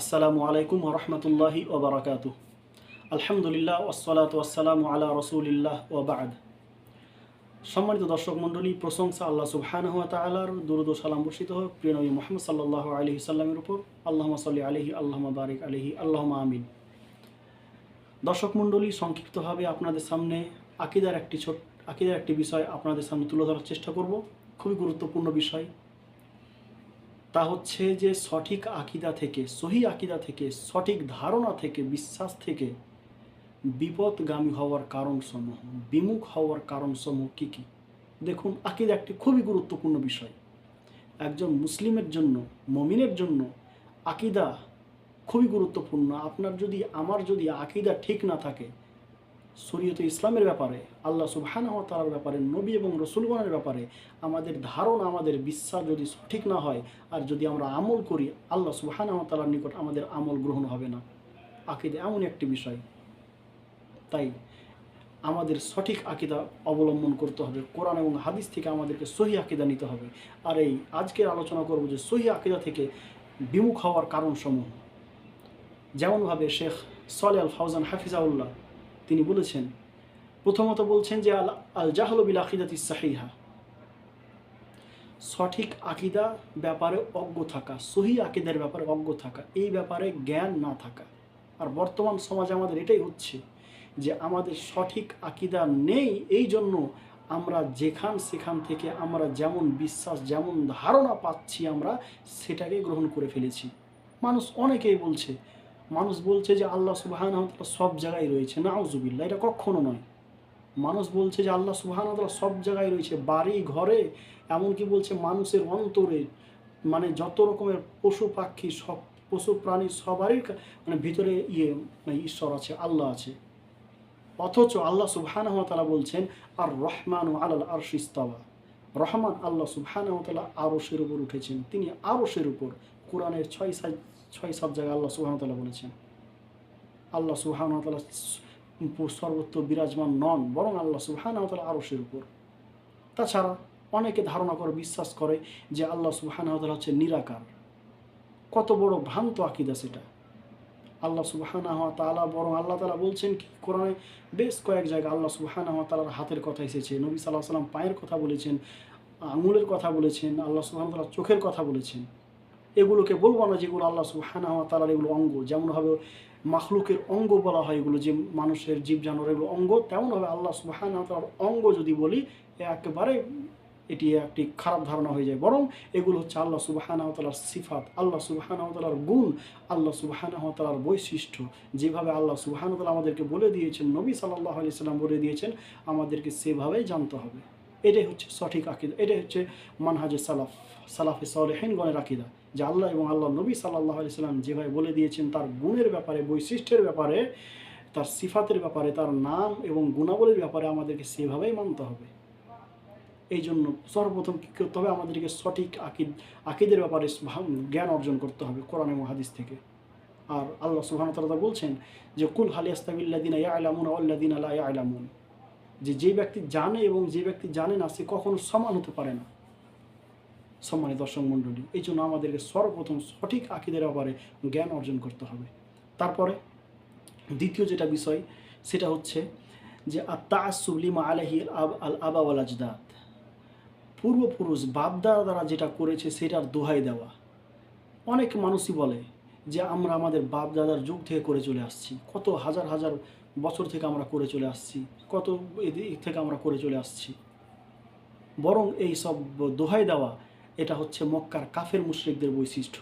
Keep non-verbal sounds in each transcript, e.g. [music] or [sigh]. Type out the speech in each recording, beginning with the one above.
আসসালামু আলাইকুম রহমতুল্লাহি ওবরাকাত। আলহামদুলিল্লাহ ওসলাত ওয়াসালামু আলা রসুলিল্লাহ ওবাদ। সম্মানিত দর্শক মণ্ডলী, প্রশংসা আল্লাহ সুবহান হুয়া তালার দুরুদ সালাম বর্ষিত হোক। প্রিয় নবী মোহাম্মদ সাল্লাহ আলহি সাল্লামের উপর। আল্লাহ সাল্লি আলহি আল্লাহ বারিক আলহি আল্লাহ আমিন। দর্শক মণ্ডলী, সংক্ষিপ্তভাবে আপনাদের সামনে আকিদার একটি ছোট আকিদার একটি বিষয় আপনাদের সামনে তুলে ধরার চেষ্টা করব। খুবই গুরুত্বপূর্ণ বিষয়। তা হচ্ছে যে সঠিক আকিদা থেকে, সহি আকিদা থেকে, সঠিক ধারণা থেকে, বিশ্বাস থেকে বিপদগামী হওয়ার কারণসমূহ, বিমুখ হওয়ার কারণসমূহ কী কী? দেখুন, আকিদা একটি খুবই গুরুত্বপূর্ণ বিষয়। একজন মুসলিমের জন্য, মমিনের জন্য আকিদা খুবই গুরুত্বপূর্ণ। আপনার যদি, আমার যদি আকিদা ঠিক না থাকে শরীয়ত ইসলামের ব্যাপারে, আল্লাহ সুবহানাহ ওয়া তাআলার ব্যাপারে, নবী এবং রসুলগণের ব্যাপারে আমাদের ধারণা, আমাদের বিশ্বাস যদি সঠিক না হয় আর যদি আমরা আমল করি, আল্লাহ সুবহানাহ ওয়া তাআলার নিকট আমাদের আমল গ্রহণ হবে না। আকিদা এমন একটি বিষয়। তাই আমাদের সঠিক আকিদা অবলম্বন করতে হবে। কোরআন এবং হাদিস থেকে আমাদেরকে সহি আকিদা নিতে হবে। আর এই আজকের আলোচনা করব যে সহি আকিদা থেকে বিমুখ হওয়ার কারণসমূহ। যেমনভাবে শেখ সলে আল ফাউজান হাফিজাউল্লাহ তিনি বলেছেন, প্রথমত বলছেন যে আল আল জাহল বিল আকিদাতি সাহিহা। সঠিক আকিদা ব্যাপারে অজ্ঞ থাকা, সহি আকিদার ব্যাপারে অজ্ঞ থাকা, এই ব্যাপারে জ্ঞান না থাকা। আর বর্তমান সমাজে আমাদের এটাই হচ্ছে যে আমাদের সঠিক আকিদা নেই, এই জন্য আমরা যেখান সেখান থেকে আমরা যেমন বিশ্বাস, যেমন ধারণা পাচ্ছি আমরা, সেটাকে গ্রহণ করে ফেলেছি। মানুষ অনেকেই বলছে মানুষ বলছে যে আল্লাহ সুবাহান সব জায়গায় রয়েছে না আউজুবিল্লা এটা কখনো নয়। মানুষ বলছে যে আল্লাহ সুবাহান সব জায়গায় রয়েছে, বাড়ি, ঘরে, এমনকি বলছে মানুষের অন্তরে মানে যত রকমের পশু পাখি, সব পশু প্রাণী সবারই মানে ভিতরে ইয়ে মানে ঈশ্বর আছে, আল্লাহ আছে। অথচ আল্লাহ সুবহানাহু ওয়া তাআলা বলছেন আর রহমান আলাল আরশিস্তাওয়া রহমান আল্লাহ সুবহানাহু ওয়া তাআলা আরশের উপর উঠেছেন, তিনি আরশের উপর। কোরআনের ছয় সাত ছয় সাত জায়গায় আল্লাহ ওয়া বলেছেন। আল্লাহ তাআলা সর্বত্র বিরাজমান নন, বরং আল্লাহ তাআলা আরশের উপর। তাছাড়া অনেকে ধারণা করে, বিশ্বাস করে যে আল্লাহ সুবহানাহু ওয়া হচ্ছে নিরাকার। কত বড় ভ্রান্ত আকিদা সেটা। আল্লাহ সুবহানাহু তাআলা, বরং আল্লাহ তালা বলছেন কি, কোরআনে বেশ কয়েক জায়গায় আল্লাহ সুবহানাহু ওয়া তাআলার হাতের কথা এসেছে। নবী সাল্লাহ সাল্লাম পায়ের কথা বলেছেন, আঙুলের কথা বলেছেন, আল্লাহ সুবহানাহু ওয়া চোখের কথা বলেছেন। এগুলোকে বলব না যেগুলো আল্লাহ সুবহানাহু ওয়া তাআলার এগুলো অঙ্গ যেমনভাবে মাখলুকের অঙ্গ বলা হয় এগুলো, যে মানুষের জীব জানোয়ার এগুলো অঙ্গ তেমনভাবে আল্লাহ সুবহানাহু ওয়া তাআলার অঙ্গ যদি বলি, একেবারে এটি একটি খারাপ ধারণা হয়ে যায়। বরং এগুলো হচ্ছে আল্লাহ সুবাহানাহ তালার সিফাত, আল্লাহ সুবাহানাহ তালার গুণ, আল্লাহ সুবাহানাহ তালার বৈশিষ্ট্য। যেভাবে আল্লাহ সুবাহান তালা আমাদেরকে বলে দিয়েছেন, নবী সাল্লাহ আলি সাল্লাম বলে দিয়েছেন, আমাদেরকে সেভাবেই জানতে হবে। এটাই হচ্ছে সঠিক আকিদা, এটাই হচ্ছে মানহাজে সালাফ, সালাফে সালেহিনগণের আকিদা। যে আল্লাহ এবং আল্লাহ নবী সাল্লাহ আলি যেভাবে বলে দিয়েছেন, তার গুণের ব্যাপারে, বৈশিষ্ট্যের ব্যাপারে, তার সিফাতের ব্যাপারে, তার নাম এবং গুণাবলীর ব্যাপারে আমাদেরকে সেভাবেই মানতে হবে। এই জন্য সর্বপ্রথম কী করতে হবে? আমাদেরকে সঠিক আকিদ, আকিদের ব্যাপারে জ্ঞান অর্জন করতে হবে কোরআন এবং হাদিস থেকে। আর আল্লাহ ওয়া বলছেন যে, কুল হাল ইয়াস্তাবিল্লাযিনা ইয়ালামুনা ওয়াল্লাযিনা লা ইয়ালামুন। যে যে ব্যক্তি জানে এবং যে ব্যক্তি জানে না, সে কখনো সমান হতে পারে না। সম্মানিত দর্শক মণ্ডলী, এই জন্য আমাদেরকে সর্বপ্রথম সঠিক আকিদের ব্যাপারে জ্ঞান অর্জন করতে হবে। তারপরে দ্বিতীয় যেটা বিষয়, সেটা হচ্ছে যে আত্মা আসুবলিমা আলহি আব, আল আবা ওয়াল আজদাদ। পূর্বপুরুষ বাপদাদা দ্বারা যেটা করেছে, সেটার দোহাই দেওয়া। অনেক মানুষই বলে যে, আমরা আমাদের বাপ দাদার যুগ থেকে করে চলে আসছি। কত হাজার হাজার বছর থেকে আমরা করে চলে আসছি। কত এদিক থেকে আমরা করে চলে আসছি। বরং এই সব দোহাই দেওয়া এটা হচ্ছে মক্কার কাফের মুশ্রিকদের বৈশিষ্ট্য।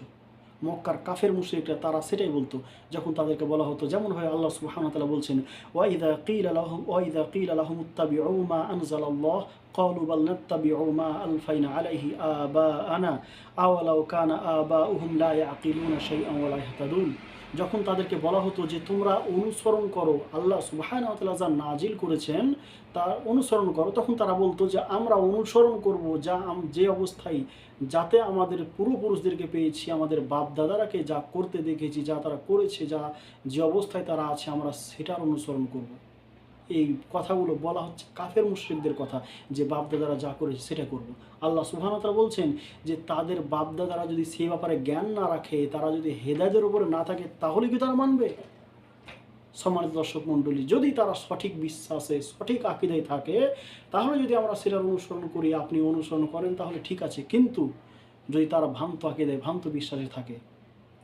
মক্কার কাফের মুশ্রিকরা তারা সেটাই বলতো, যখন তাদেরকে বলা হতো, যেমন হয় আল্লাহ সুহামতাল্লাহ বলছেন ওয়াইদা কিল আলহম ওয়াইদা কিল লাহুম ইত্তাবিউ আনজাল আনজালাল্লাহ قالوا بل نتبع ما ألفينا عليه آباءنا أولو كان آباؤهم لا يعقلون شيئا ولا يهتدون যখন তাদেরকে বলা হতো যে তোমরা অনুসরণ করো আল্লাহ সুবহানাহু ওয়া তাআলা যা নাজিল করেছেন তা অনুসরণ করো তখন তারা বলতো যে আমরা অনুসরণ করব যা আম- যে অবস্থায় যাতে আমাদের পূর্বপুরুষদেরকে পেয়েছি আমাদের বাপ দাদারাকে যা করতে দেখেছি যা তারা করেছে যা যে অবস্থায় তারা আছে আমরা সেটার অনুসরণ করব এই কথাগুলো বলা হচ্ছে কাফের মুশ্রিকদের কথা, যে বাপদাদারা যা করেছে সেটা করব। আল্লাহ সুবহানাহু বলছেন যে তাদের বাপদাদারা যদি সেই ব্যাপারে জ্ঞান না রাখে, তারা যদি হেদায়তের উপরে না থাকে, তাহলে কি তারা মানবে? সম্মানিত দর্শক মণ্ডলী, যদি তারা সঠিক বিশ্বাসে, সঠিক আকিদায় থাকে, তাহলে যদি আমরা সেটার অনুসরণ করি, আপনি অনুসরণ করেন, তাহলে ঠিক আছে। কিন্তু যদি তারা ভ্রান্ত আকিদায়, ভ্রান্ত বিশ্বাসে থাকে,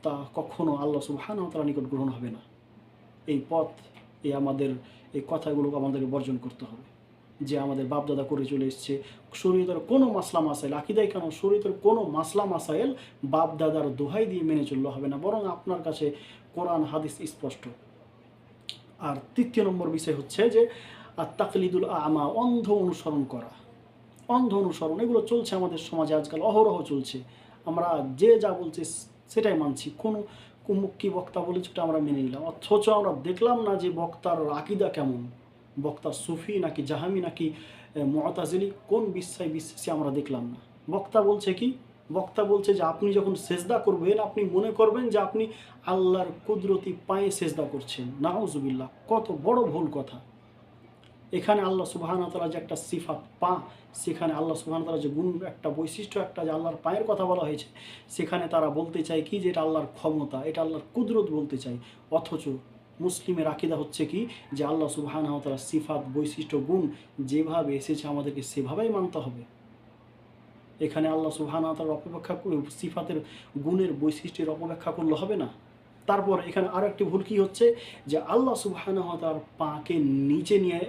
তা কখনো আল্লাহ সুবহানাহু তাআলার নিকট গ্রহণ হবে না। এই পথ এই আমাদের এই কথাগুলো আমাদেরকে বর্জন করতে হবে। যে আমাদের বাপদাদা করে চলে এসছে, শরীয়তের কোনো মাসলা মাসাইল আকিদাই কেন, শরীয়তের কোনো মাসলা মাসাইল বাপদাদার দোহাই দিয়ে মেনে চললে হবে না, বরং আপনার কাছে কোরআন, হাদিস স্পষ্ট। আর তৃতীয় নম্বর বিষয় হচ্ছে যে, আর তাকলিদুল আমা, অন্ধ অনুসরণ করা। অন্ধ অনুসরণ, এগুলো চলছে আমাদের সমাজে আজকাল, অহরহ চলছে। আমরা যে যা বলছে সেটাই মানছি। কোনো কি বক্তা বলে যেটা আমরা মেনে নিলাম। অথচ আমরা দেখলাম না যে বক্তার আকিদা কেমন। বক্তা সুফি নাকি জাহামি নাকি মতাজিলি, কোন বিশ্বাসে বিশ্বাসী আমরা দেখলাম না। বক্তা বলছে কি? বক্তা বলছে যে আপনি যখন সেজদা করবেন, আপনি মনে করবেন যে আপনি আল্লাহর কুদরতি পায়ে সেজদা করছেন। নাহজুবিল্লাহ কত বড় ভুল কথা। এখানে আল্লাহ সুবাহান তালা যে একটা সিফাত পা, সেখানে আল্লাহ সুবাহান তালা যে গুণ, একটা বৈশিষ্ট্য, একটা যে আল্লাহর পায়ের কথা বলা হয়েছে, সেখানে তারা বলতে চায় কি যে এটা আল্লাহর ক্ষমতা, এটা আল্লাহর কুদরত বলতে চায়। অথচ মুসলিমের আকিদা হচ্ছে কি যে আল্লাহ সুবাহান তালা সিফাত, বৈশিষ্ট্য, গুণ যেভাবে এসেছে আমাদেরকে সেভাবেই মানতে হবে। এখানে আল্লাহ সুবহান তার অপেক্ষা সিফাতের, গুণের বৈশিষ্ট্যের অপব্যাখ্যা করলে হবে না। তারপর এখানে আরও একটি ভুল কি হচ্ছে? যে আল্লাহ সুবহান তার পাকে নিচে নিয়ে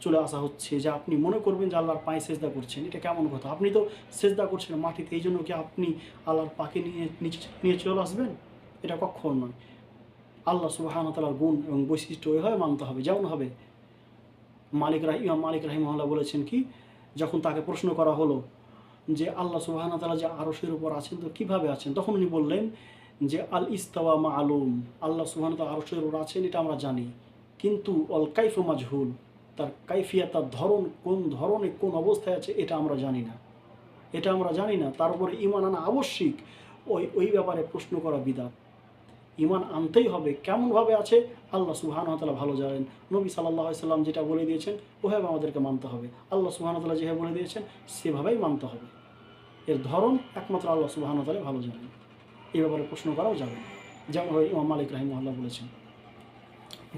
চলে আসা হচ্ছে। যে আপনি মনে করবেন যে আল্লাহর পায়ে সেজদা করছেন। এটা কেমন কথা? আপনি তো সেজদা করছেন মাটিতে। এই জন্য কি আপনি আল্লাহর পাকে নিয়ে, নিচে, নিয়ে চলে আসবেন? এটা কখন নয়। আল্লাহ সুবহান তালার গুণ এবং বৈশিষ্ট্য ওইভাবে মানতে হবে। যেমন হবে, মালিক রাহি, ইমাম মালিক রাহিমহল্লা বলেছেন কি, যখন তাকে প্রশ্ন করা হলো যে আল্লাহ সুবাহান তালা যে আরশের উপর আছেন, তো কীভাবে আছেন? তখন উনি বললেন যে আল ইস্তাওয়া মা আলুম আল্লাহ সুবাহান তালা আরশের উপর আছেন, এটা আমরা জানি। কিন্তু অল কাইফ মাজহুল, তার কাইফিয়া তার ধরন কোন ধরনে কোন অবস্থায় আছে, এটা আমরা জানি না। এটা আমরা জানি না। তার উপরে ইমান আনা আবশ্যিক। ওই ওই ব্যাপারে প্রশ্ন করা বিদাত। ইমান আনতেই হবে। কেমনভাবে আছে, আল্লাহ সুহান তালা ভালো জানেন। নবী সাল্লাহ সাল্লাম যেটা বলে দিয়েছেন, ওভাবে আমাদেরকে মানতে হবে। আল্লাহ সুহান তালা যেভাবে বলে দিয়েছেন, সেভাবেই মানতে হবে। এর ধরন একমাত্র আল্লাহ সুবাহান তালে ভালো জানেন। এই ব্যাপারে প্রশ্ন করাও যাবে না। যেমনভাবে ইমাম মালিক রাহিমহল্লা বলেছেন।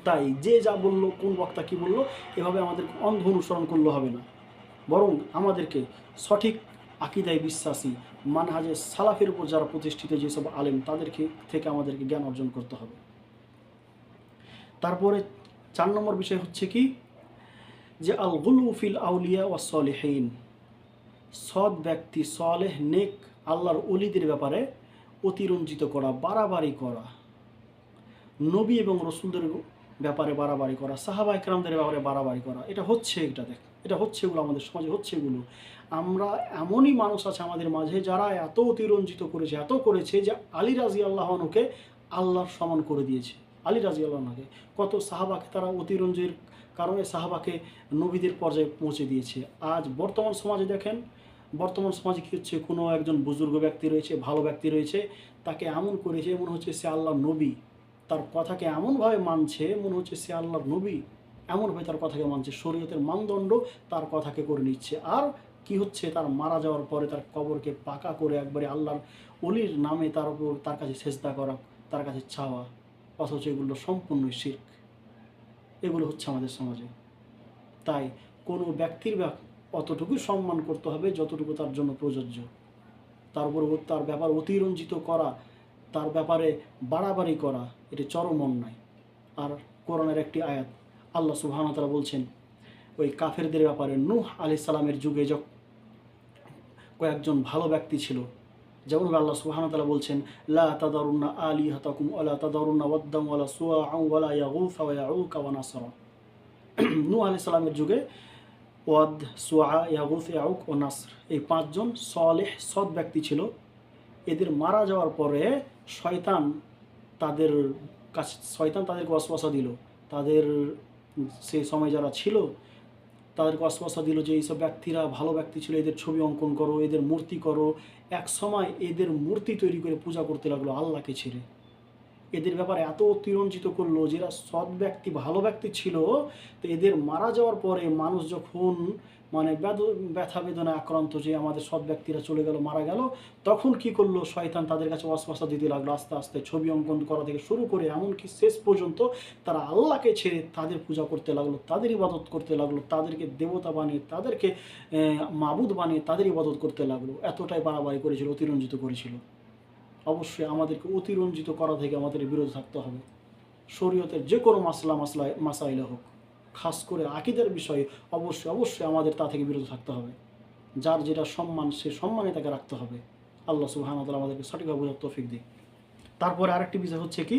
তাই যে যা বলল, কোন বক্তা কি বলল, এভাবে আমাদের অন্ধ অনুসরণ করলে হবে না। বরং আমাদেরকে সঠিক আকিদায় বিশ্বাসী, মানহাজে সালাফের উপর যারা প্রতিষ্ঠিত যেসব আলেম, তাদেরকে থেকে আমাদেরকে জ্ঞান অর্জন করতে হবে। তারপরে চার নম্বর বিষয় হচ্ছে কি? যে আল গুলুফিল আউলিয়া ওয়া সলেহীন। সৎ ব্যক্তি, সলেহ, নেক, আল্লাহর অলিদের ব্যাপারে অতিরঞ্জিত করা, বাড়াবাড়ি করা। নবী এবং রসুলদের ব্যাপারে বাড়াবাড়ি করা, সাহাবা ইকরামদের ব্যাপারে বাড়াবাড়ি করা। এটা হচ্ছে এটা দেখ, এটা হচ্ছে এগুলো আমাদের সমাজে, হচ্ছে এগুলো। আমরা এমনই মানুষ আছে আমাদের মাঝে যারা এত অতিরঞ্জিত করেছে, এত করেছে যে আলী রাজি আল্লাহনুকে আল্লাহর সমান করে দিয়েছে। আলী রাজি আল্লাহকে কত সাহাবাকে তারা অতিরঞ্জের কারণে সাহাবাকে নবীদের পর্যায়ে পৌঁছে দিয়েছে। আজ বর্তমান সমাজে দেখেন বর্তমান সমাজে কী হচ্ছে? কোনো একজন বুজুর্গ ব্যক্তি রয়েছে, ভালো ব্যক্তি রয়েছে, তাকে এমন করেছে মনে হচ্ছে সে আল্লাহ নবী। তার কথাকে এমনভাবে মানছে মনে হচ্ছে সে আল্লাহর নবী। এমনভাবে তার কথাকে মানছে। শরীয়তের মানদণ্ড তার কথাকে করে নিচ্ছে। আর কি হচ্ছে? তার মারা যাওয়ার পরে তার কবরকে পাকা করে একবারে আল্লাহর অলির নামে তার উপর তার কাছে চেষ্টা করা, তার কাছে চাওয়া। অথচ এগুলো সম্পূর্ণই শির্ক। এগুলো হচ্ছে আমাদের সমাজে। তাই কোনো ব্যক্তির অতটুকু সম্মান করতে হবে যতটুকু তার জন্য প্রযোজ্য। তার উপর তার ব্যাপার অতিরঞ্জিত করা তার ব্যাপারে বাড়াবাড়ি করা এটি চরম অন্যায়। আর কোরআনের একটি আয়াত আল্লাহ সুবাহানতারা বলছেন ওই কাফেরদের ব্যাপারে নূহ আলি সালামের যুগে যখন কয়েকজন ভালো ব্যক্তি ছিল। যেমন আল্লাহ সুবাহানতালা বলছেন লা তাদারুন্না আলি হাতাকুম আলা তাদারুন্না ওয়াদ্দাম ওয়ালা সুয়া আউ ওয়ালা ইয়াগুফ ওয়া ইয়াউকা ওয়া নাসরা। [clears throat] নূহ আলি সালামের যুগে ওয়াদ সোয়া ইয়াগুফ ইয়াউক ও নাসর। এই পাঁচজন সলেহ, সৎ ব্যক্তি ছিল। এদের মারা যাওয়ার পরে শয়তান তাদের কাছে, শয়তান তাদেরকে অশ্বাসা দিল। তাদের সেই সময় যারা ছিল, তাদেরকে অশ্বাসা দিল যে, এইসব ব্যক্তিরা ভালো ব্যক্তি ছিল, এদের ছবি অঙ্কন করো, এদের মূর্তি করো। এক সময় এদের মূর্তি তৈরি করে পূজা করতে লাগল আল্লাহকে ছেড়ে। এদের ব্যাপারে এত অতিরঞ্জিত করল, যেরা সৎ ব্যক্তি, ভালো ব্যক্তি ছিল, তো এদের মারা যাওয়ার পরে মানুষ যখন মানে ব্যথা বেদনা আক্রান্ত যে আমাদের সৎ ব্যক্তিরা চলে গেল, মারা গেল, তখন কি করল শয়তান তাদের কাছে অস্পষ্ট দিতে লাগল, আস্তে আস্তে ছবি অঙ্কন করা থেকে শুরু করে এমনকি শেষ পর্যন্ত তারা আল্লাহকে ছেড়ে তাদের পূজা করতে লাগল, তাদের ইবাদত করতে লাগল, তাদেরকে দেবতা বানিয়ে, তাদেরকে মাবুদ বানিয়ে তাদের ইবাদত করতে লাগল। এতটাই বাড়াবাড়ি করেছিল, অতিরঞ্জিত করেছিল। অবশ্যই আমাদেরকে অতিরঞ্জিত করা থেকে আমাদের বিরত থাকতে হবে। শরীয়তের যে কোনো মাসলা মাসলা মাসাইলা হোক, খাস করে আকিদের বিষয়ে অবশ্যই অবশ্যই আমাদের তা থেকে বিরত থাকতে হবে। যার যেটা সম্মান, সে সম্মানে তাকে রাখতে হবে। আল্লাহ সুবহানাহু ওয়া আমাদেরকে সঠিকভাবে বোঝার তৌফিক দিক। তারপরে আরেকটি বিষয় হচ্ছে কি?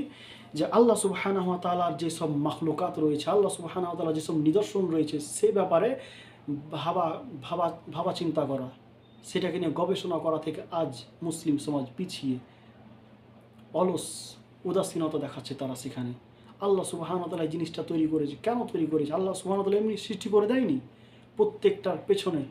যে আল্লাহ সুবহানাহু ওয়া তাআলার যেসব মাখলুকাত রয়েছে, আল্লাহ সুবহানাহু ওয়া তাআলার যেসব নিদর্শন রয়েছে, সে ব্যাপারে ভাবা ভাবা ভাবা চিন্তা করা, সেটাকে নিয়ে গবেষণা করা থেকে আজ মুসলিম সমাজ পিছিয়ে অলস, উদাসীনতা দেখাচ্ছে তারা সেখানে। আল্লাহ সুবাহানতালা এই জিনিসটা তৈরি করেছে। কেন তৈরি করেছে? আল্লাহ সুবাহানতালা এমনি সৃষ্টি করে দেয়নি? প্রত্যেকটার পেছনে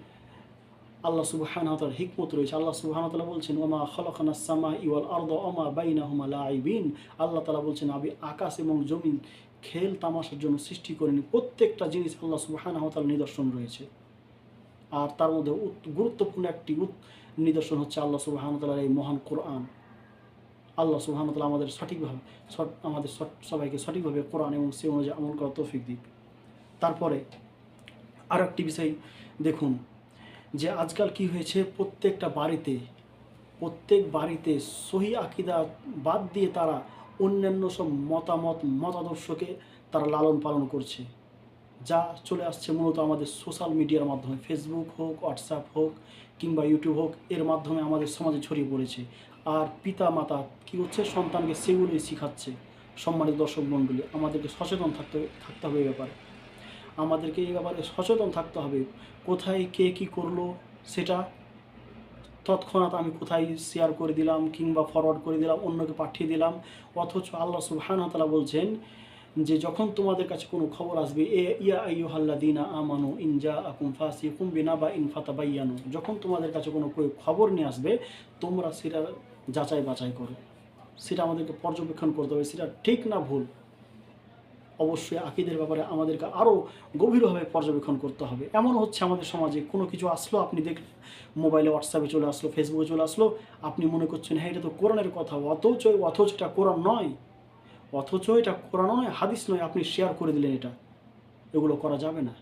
আল্লাহ সুবাহানতার হিকমত রয়েছে। আল্লাহ সুবাহানতালা বলছেন, ওমা খলখানা সামা ইওয়াল আর্দ অমা বাইনা হুমা লাইবিন আল্লাহ তালা বলছেন আমি আকাশ এবং জমিন খেল তামাশার জন্য সৃষ্টি করেনি। প্রত্যেকটা জিনিস আল্লাহ সুবাহানতাল নিদর্শন রয়েছে। আর তার মধ্যে গুরুত্বপূর্ণ একটি নিদর্শন হচ্ছে আল্লাহ সুবাহানতালার এই মহান কোরআন। আল্লাহ সুবহানাহু আমাদের সঠিকভাবে আমাদের সবাইকে সঠিকভাবে কোরআন এবং সে অনুযায়ী আমল করার তৌফিক দিক। তারপরে আর একটি বিষয় দেখুন, যে আজকাল কি হয়েছে, প্রত্যেকটা বাড়িতে, প্রত্যেক বাড়িতে সহি আকিদা বাদ দিয়ে তারা অন্যান্য সব মতামত, মতাদর্শকে তারা লালন পালন করছে। যা চলে আসছে মূলত আমাদের সোশ্যাল মিডিয়ার মাধ্যমে ফেসবুক হোক হোয়াটসঅ্যাপ হোক কিংবা ইউটিউব হোক, এর মাধ্যমে আমাদের সমাজে ছড়িয়ে পড়েছে। আর পিতা মাতা কী হচ্ছে? সন্তানকে সেগুলোই শিখাচ্ছে সম্মানিত দর্শক মণ্ডলী। আমাদেরকে সচেতন থাকতে থাকতে হবে এই ব্যাপারে। আমাদেরকে এই ব্যাপারে সচেতন থাকতে হবে। কোথায় কে কী করল সেটা তৎক্ষণাৎ আমি কোথায় শেয়ার করে দিলাম কিংবা ফরওয়ার্ড করে দিলাম, অন্যকে পাঠিয়ে দিলাম। অথচ আল্লাহ সুবহানাহু তাআলা বলছেন যে, যখন তোমাদের কাছে কোনো খবর আসবে, এ ইয়া আইয়ুহাল্লাযীনা আমানু ইন জাআকুম ফাসিকুম বিনাবা ইন ফাতাবায়ানু যখন তোমাদের কাছে কোনো খবর নিয়ে আসবে, তোমরা সেটা যাচাই বাছাই করো। সেটা আমাদেরকে পর্যবেক্ষণ করতে হবে, সেটা ঠিক না ভুল। অবশ্যই আকিদের ব্যাপারে আমাদেরকে আরও গভীরভাবে পর্যবেক্ষণ করতে হবে। এমন হচ্ছে আমাদের সমাজে, কোনো কিছু আসলো, আপনি দেখলেন মোবাইলে হোয়াটসঅ্যাপে চলে আসলো ফেসবুকে চলে আসলো, আপনি মনে করছেন হ্যাঁ এটা তো কোরআনের কথা, অথচ অথচ এটা কোরআন নয়। অথচ এটা কোরআন নয়, হাদিস নয়, আপনি শেয়ার করে দিলেন এটা। এগুলো করা যাবে না।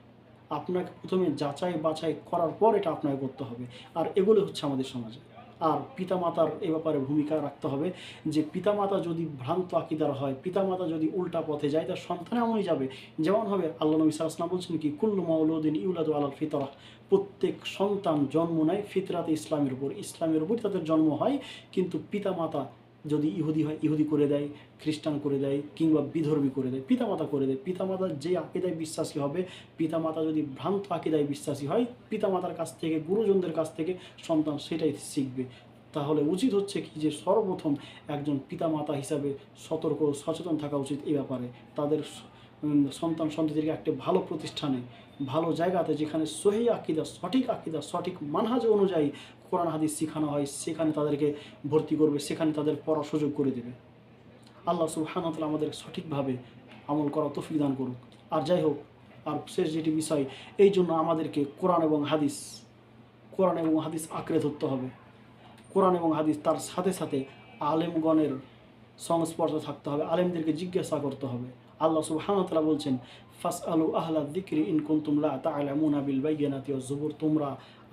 আপনাকে প্রথমে যাচাই বাছাই করার পর এটা আপনাকে করতে হবে। আর এগুলো হচ্ছে আমাদের সমাজে। আর পিতামাতার এ ব্যাপারে ভূমিকা রাখতে হবে যে পিতামাতা যদি ভ্রান্ত আকিদার হয়, পিতামাতা যদি উল্টা পথে যায়, তার সন্তান এমনই যাবে। যেমন হবে, আল্লাহ নবী সালাম বলছেন কি, কুল্লু মাউলুদ্দিন ইউলাদু আলাল ফিতরা। প্রত্যেক সন্তান জন্ম নেয় ফিতরাতে ইসলামের উপর। ইসলামের উপর তাদের জন্ম হয়, কিন্তু পিতামাতা যদি ইহুদি হয়, ইহুদি করে দেয়, খ্রিস্টান করে দেয়, কিংবা বিধর্মী করে দেয়, পিতামাতা করে দেয়, পিতামাতার যে আকিদায় বিশ্বাসী হবে, পিতামাতা যদি ভ্রান্ত আকিদায় বিশ্বাসী হয়, পিতামাতার কাছ থেকে, গুরুজনদের কাছ থেকে সন্তান সেটাই শিখবে। তাহলে উচিত হচ্ছে কি যে সর্বপ্রথম একজন পিতামাতা হিসাবে সতর্ক সচেতন থাকা উচিত এই ব্যাপারে। তাদের সন্তান সন্ততিকে একটা ভালো প্রতিষ্ঠানে ভালো জায়গাতে যেখানে সহি আকিদা, সঠিক আকিদা, সঠিক মানহাজ অনুযায়ী কোরআন, হাদিস শেখানো হয়, সেখানে তাদেরকে ভর্তি করবে, সেখানে তাদের পড়ার সুযোগ করে দেবে। আল্লাহ সুবহানাহু ওয়া আমাদের সঠিকভাবে আমল করা তৌফিক দান করুক। আর যাই হোক, আর শেষ যেটি বিষয়, এই জন্য আমাদেরকে কোরআন এবং হাদিস, কোরআন এবং হাদিস আঁকড়ে ধরতে হবে। কোরআন এবং হাদিস তার সাথে সাথে আলেমগণের সংস্পর্শে থাকতে হবে, আলেমদেরকে জিজ্ঞাসা করতে হবে। আল্লাহ সুবহানাহু ওয়া বলছেন ফাস আলু আহলা দিকরি ইন কুনতুম লা তা'লামুনা বিল বাইয়িনাতি ওয়াজ জুবুর। তোমরা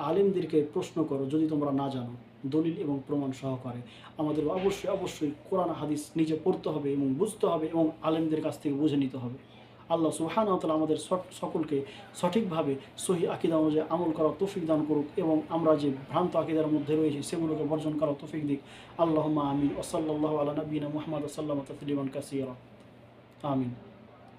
আলেমদেরকে প্রশ্ন করো যদি তোমরা না জানো, দলিল এবং প্রমাণ সহকারে। আমাদের অবশ্যই অবশ্যই কোরআন, হাদিস নিজে পড়তে হবে এবং বুঝতে হবে এবং আলেমদের কাছ থেকে বুঝে নিতে হবে। আল্লাহ সুবহানাহু ওয়া তাআলা আমাদের সকলকে সঠিকভাবে সহি আকিদা অনুযায়ী আমল করার তৌফিক দান করুক এবং আমরা যে ভ্রান্ত আকিদার মধ্যে রয়েছি সেগুলোকে বর্জন করার তৌফিক দিক। আল্লাহ আমিন। ওয়া সাল্লাল্লাহু আলা নবিয়িনা মুহাম্মদ সাল্লামা। তাসলিমান কাসীরা। আমিন